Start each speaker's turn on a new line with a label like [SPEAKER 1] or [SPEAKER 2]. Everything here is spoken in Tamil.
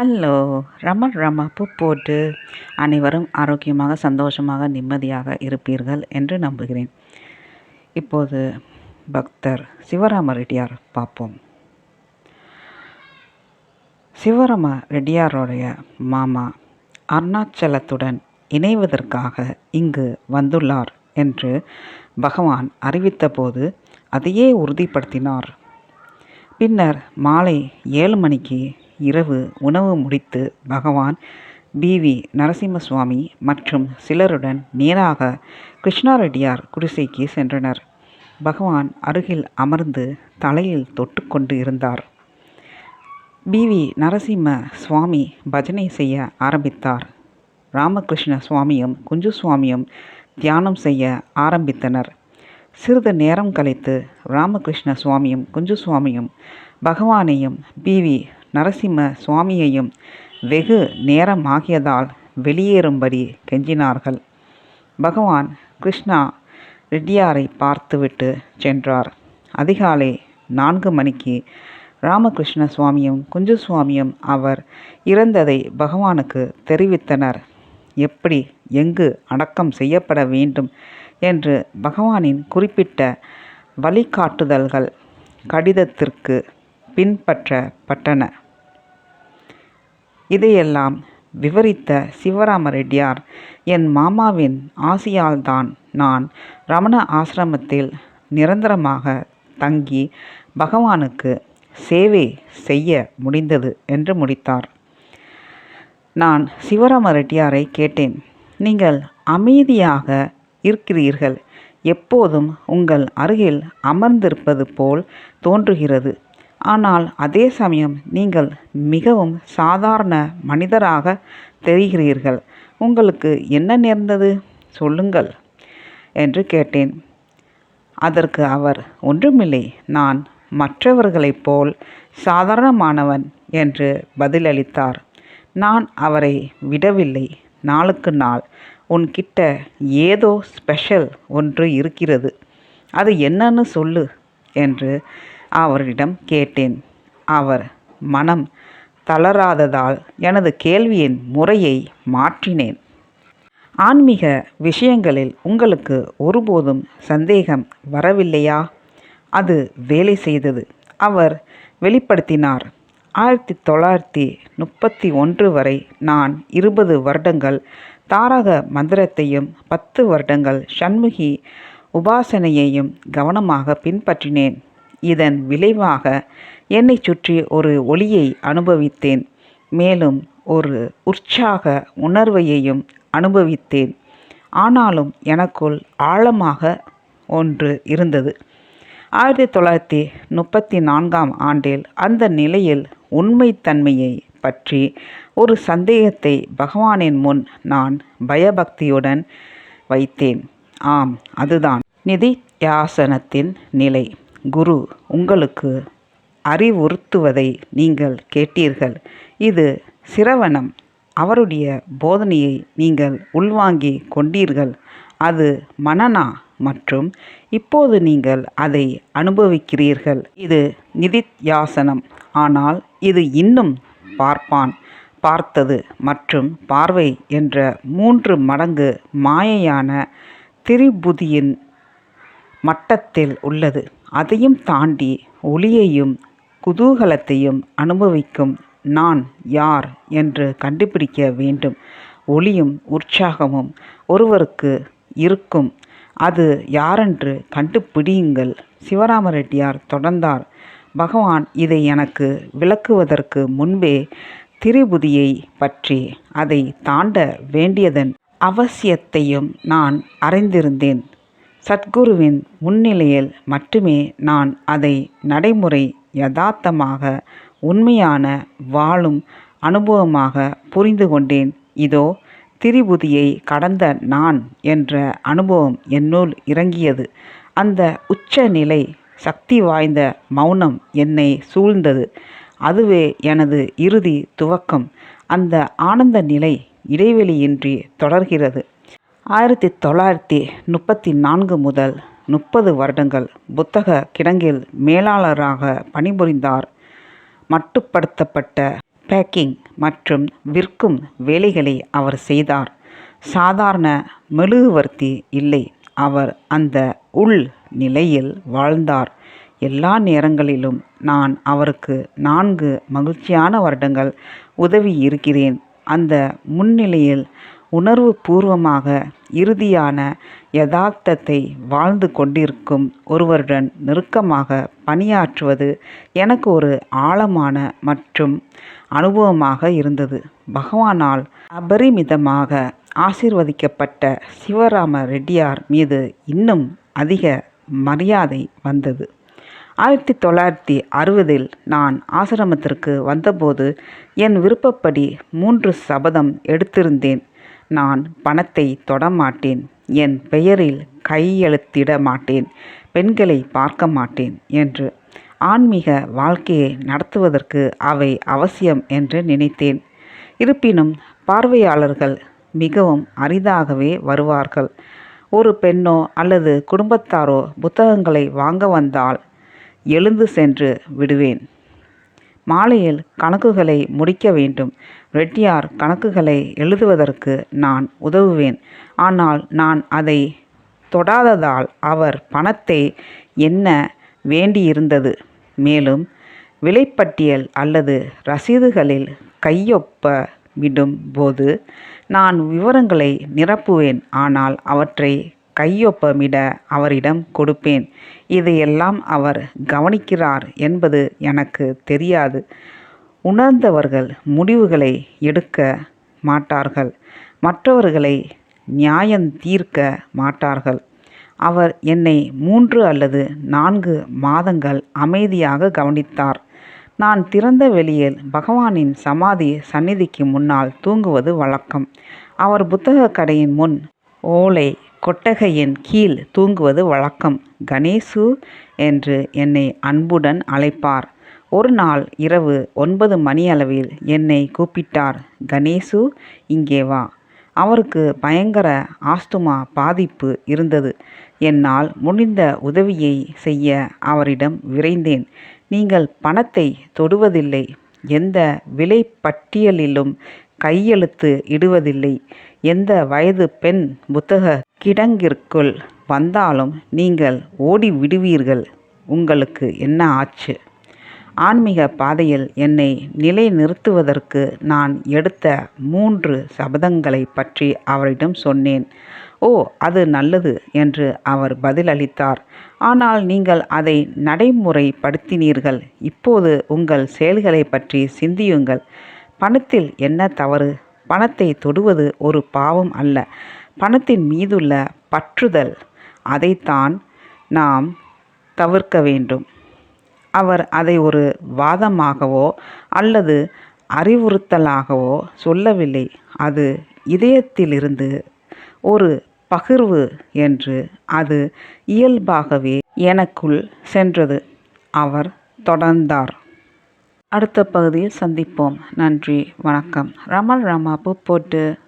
[SPEAKER 1] ஹலோ ரம ரம போட்டு அனைவரும் ஆரோக்கியமாக சந்தோஷமாக நிம்மதியாக இருப்பீர்கள் என்று நம்புகிறேன். இப்போது பக்தர் சிவராம ரெட்டியார் பார்ப்போம். சிவராம ரெட்டியாரோடைய மாமா அருணாச்சலத்துடன் இணைவதற்காக இங்கு வந்துள்ளார் என்று பகவான் அறிவித்தபோது அதையே உறுதிப்படுத்தினார். பின்னர் மாலை ஏழு மணிக்கு இரவு உணவு முடித்து பகவான் பிவி நரசிம்ம சுவாமி மற்றும் சிலருடன் நேராக கிருஷ்ணாரெட்டியார் குடிசைக்கு சென்றனர். பகவான் அருகில் அமர்ந்து தலையில் தொட்டுக்கொண்டு இருந்தார். பிவி நரசிம்ம சுவாமி பஜனை செய்ய ஆரம்பித்தார். ராமகிருஷ்ண சுவாமியும் குஞ்சு சுவாமியும் தியானம் செய்ய ஆரம்பித்தனர். சிறிது நேரம் கழித்து ராமகிருஷ்ண சுவாமியும் குஞ்சு சுவாமியும் பகவானையும் பிவி நரசிம்ம சுவாமியையும் வெகு நேரமாகியதால் வெளியேறும்படி கெஞ்சினார்கள். பகவான் கிருஷ்ணா ரெட்டியாரை பார்த்துவிட்டு சென்றார். அதிகாலை நான்கு மணிக்கு ராமகிருஷ்ண சுவாமியும் குஞ்சு சுவாமியும் அவர் இறந்ததை பகவானுக்கு தெரிவித்தனர். எப்படி எங்கு அடக்கம் செய்யப்பட வேண்டும் என்று பகவானின் குறிப்பிட்ட வழிகாட்டுதல்கள் கடிதத்திற்கு பின்பற்றப்பட்டன. இதையெல்லாம் விவரித்த சிவராம ரெட்டியார் என் மாமாவின் ஆசியால்தான் நான் ரமண ஆசிரமத்தில் நிரந்தரமாக தங்கி பகவானுக்கு சேவை செய்ய முடிந்தது என்று முடித்தார். நான் சிவராம ரெட்டியாரை கேட்டேன். நீங்கள் அமைதியாக இருக்கிறீர்கள். எப்போதும் உங்கள் அருகில் அமர்ந்திருப்பது போல் தோன்றுகிறது. ஆனால் அதே சமயம் நீங்கள் மிகவும் சாதாரண மனிதராக தெரிகிறீர்கள். உங்களுக்கு என்ன நேர்ந்தது? சொல்லுங்கள் என்று கேட்டேன். அதற்கு அவர் ஒன்றுமில்லை நான் மற்றவர்களைப் போல் சாதாரணமானவன் என்று பதிலளித்தார். நான் அவரை விடவில்லை. நாளுக்கு நாள் உன்கிட்ட ஏதோ ஸ்பெஷல் ஒன்று இருக்கிறது. அது என்னன்னு சொல்லு என்று அவரிடம் கேட்டேன். அவர் மனம் தளராததால் எனது கேள்வியின் முறையை மாற்றினேன். ஆன்மீக விஷயங்களில் உங்களுக்கு ஒருபோதும் சந்தேகம் வரவில்லையா? அது வேலை செய்தது. அவர் வெளிப்படுத்தினார். ஆயிரத்தி தொள்ளாயிரத்தி முப்பத்தி ஒன்று வரை நான் இருபது வருடங்கள் தாரக மந்திரத்தையும் பத்து வருடங்கள் சண்முகி உபாசனையையும் கவனமாக பின்பற்றினேன். இதன் விளைவாக என்னை சுற்றி ஒரு ஒளியை அனுபவித்தேன். மேலும் ஒரு உற்சாக உணர்வையையும் அனுபவித்தேன். ஆனாலும் எனக்குள் ஆழமாக ஒன்று இருந்தது. ஆயிரத்தி தொள்ளாயிரத்தி முப்பத்தி நான்காம் ஆண்டில் அந்த நிலையில் உண்மைத்தன்மையை பற்றி ஒரு சந்தேகத்தை பகவானின் முன் நான் பயபக்தியுடன் வைத்தேன். ஆம் அதுதான் நிதியாசனத்தின் நிலை. குரு உங்களுக்கு அறிவுறுத்துவதை நீங்கள் கேட்டீர்கள். இது சிரவணம். அவருடைய போதனையை நீங்கள் உள்வாங்கி கொண்டீர்கள். அது மனனா மற்றும் இப்போது நீங்கள் அதை அனுபவிக்கிறீர்கள். இது நிதித்தியாசனம். ஆனால் இது இன்னும் பார்ப்பான். பார்த்தது மற்றும் பார்வை என்ற மூன்று மடங்கு மாயையான திரிபுதியின் மட்டத்தில் உள்ளது. அதையும் தாண்டி ஒளியையும் குதூகலத்தையும் அனுபவிக்கும் நான் யார் என்று கண்டுபிடிக்க வேண்டும். ஒளியும் உற்சாகமும் ஒருவருக்கு இருக்கும். அது யாரென்று கண்டுபிடியுங்கள். சிவராம ரெட்டியார் தொடர்ந்தார். பகவான் இதை எனக்கு விளக்குவதற்கு முன்பே திரிபுதியை பற்றி அதை தாண்ட வேண்டியதன் அவசியத்தையும் நான் அறிந்திருந்தேன். சத்குருவின் முன்னிலையில் மட்டுமே நான் அதை நடைமுறை யதார்த்தமாக உண்மையான வாழும் அனுபவமாக புரிந்து கொண்டேன். இதோ திரிபுதியை கடந்த நான் என்ற அனுபவம் என்னுள் இறங்கியது. அந்த உச்ச நிலை சக்தி வாய்ந்த மௌனம் என்னை சூழ்ந்தது. அதுவே எனது இறுதி துவக்கம். அந்த ஆனந்த நிலை இடைவெளியின்றி தொடர்கிறது. ஆயிரத்தி தொள்ளாயிரத்தி முப்பத்தி நான்கு முதல் முப்பது வருடங்கள் புத்தக கிடங்கில் மேலாளராக பணிபுரிந்தார். மட்டுப்படுத்தப்பட்ட பேக்கிங் மற்றும் விற்கும் வேலைகளை அவர் செய்தார். சாதாரண மெழுகுவர்த்தி இல்லை. அவர் அந்த உள் நிலையில் வாழ்ந்தார். எல்லா நேரங்களிலும் நான் அவருக்கு நான்கு மகிழ்ச்சியான வருடங்கள் உதவி இருக்கிறேன் அந்த முன்னிலையில் உணர்வு பூர்வமாக இறுதியான யதார்த்தத்தை வாழ்ந்து கொண்டிருக்கும் ஒருவருடன் நெருக்கமாக பணியாற்றுவது எனக்கு ஒரு ஆழமான மற்றும் அனுபவமாக இருந்தது. பகவானால் அபரிமிதமாக ஆசிர்வதிக்கப்பட்ட சிவராம ரெட்டியார் மீது இன்னும் அதிக மரியாதை வந்தது. ஆயிரத்தி தொள்ளாயிரத்தி அறுபதில் நான் ஆசிரமத்திற்கு வந்தபோது என் விருப்பப்படி மூன்று சபதம் எடுத்திருந்தேன். நான் பணத்தை தொடமாட்டேன். என் பெயரில் கையெழுத்திட மாட்டேன். பெண்களை பார்க்க மாட்டேன் என்று ஆன்மீக வாழ்க்கையை நடத்துவதற்கு அவை அவசியம் என்று நினைத்தேன். இருப்பினும் பார்வையாளர்கள் மிகவும் அரிதாகவே வருவார்கள். ஒரு பெண்ணோ அல்லது குடும்பத்தாரோ புத்தகங்களை வாங்க வந்தால் எழுந்து சென்று விடுவேன். மாலையில் கணக்குகளை முடிக்க வேண்டும். ரெட்டியார் கணக்குகளை எழுதுவதற்கு நான் உதவுவேன். ஆனால் நான் அதை தொடாததால் அவர் பணத்தை எண்ண வேண்டியிருந்தது. மேலும் விலைப்பட்டியல் அல்லது ரசீதுகளில் கையொப்ப விடும் போது நான் விவரங்களை நிரப்புவேன். ஆனால் அவற்றை கையொப்பமிட அவரிடம் கொடுப்பேன். இதையெல்லாம் அவர் கவனிக்கிறார் என்பது எனக்கு தெரியாது. உணர்ந்தவர்கள் முடிவுகளை எடுக்க மாட்டார்கள். மற்றவர்களை நியாயம் தீர்க்க மாட்டார்கள். அவர் என்னை மூன்று அல்லது நான்கு மாதங்கள் அமைதியாக கவனித்தார். நான் திறந்த வெளியில் பகவானின் சமாதி சந்நிதிக்கு முன்னால் தூங்குவது வழக்கம். அவர் புத்தகக் கடையின் முன் ஓலை கொட்டகையின் கீழ் தூங்குவது வழக்கம். கணேசு என்று என்னை அன்புடன் அழைப்பார். ஒரு நாள் இரவு ஒன்பது மணியளவில் என்னை கூப்பிட்டார். கணேசு இங்கே வா. அவருக்கு பயங்கர ஆஸ்துமா பாதிப்பு இருந்தது. என்னால் முடிந்த உதவியை செய்ய அவரிடம் விரைந்தேன். நீங்கள் பணத்தை தொடுவதில்லை. எந்த விலை பட்டியலிலும் கையெழுத்து இடுவதில்லை. எந்த வயது பெண் புத்தக கிடங்கிற்குள் வந்தாலும் நீங்கள் ஓடி விடுவீர்கள் உங்களுக்கு என்ன ஆச்சு? ஆன்மீக பாதையில் என்னை நிலை நிறுத்துவதற்கு நான் எடுத்த மூன்று சபதங்களை பற்றி அவரிடம் சொன்னேன். ஓ அது நல்லது என்று அவர் பதிலளித்தார். ஆனால் நீங்கள் அதை நடைமுறைப்படுத்தினீர்கள். இப்போது உங்கள் செயல்களை பற்றி சிந்தியுங்கள். பணத்தில் என்ன தவறு? பணத்தை தொடுவது ஒரு பாவம் அல்ல. பணத்தின் மீதுள்ள பற்றுதல் அதைத்தான் நாம் தவிர்க்க வேண்டும். அவர் அதை ஒரு வாதமாகவோ அல்லது அறிவுறுத்தலாகவோ சொல்லவில்லை. அது இதயத்திலிருந்து ஒரு பகிர்வு என்று அது இயல்பாகவே எனக்குள் சென்றது. அவர் தொடர்ந்தார். அடுத்த பகுதியில் சந்திப்போம். நன்றி வணக்கம். ரமல் ராமா போட்டு.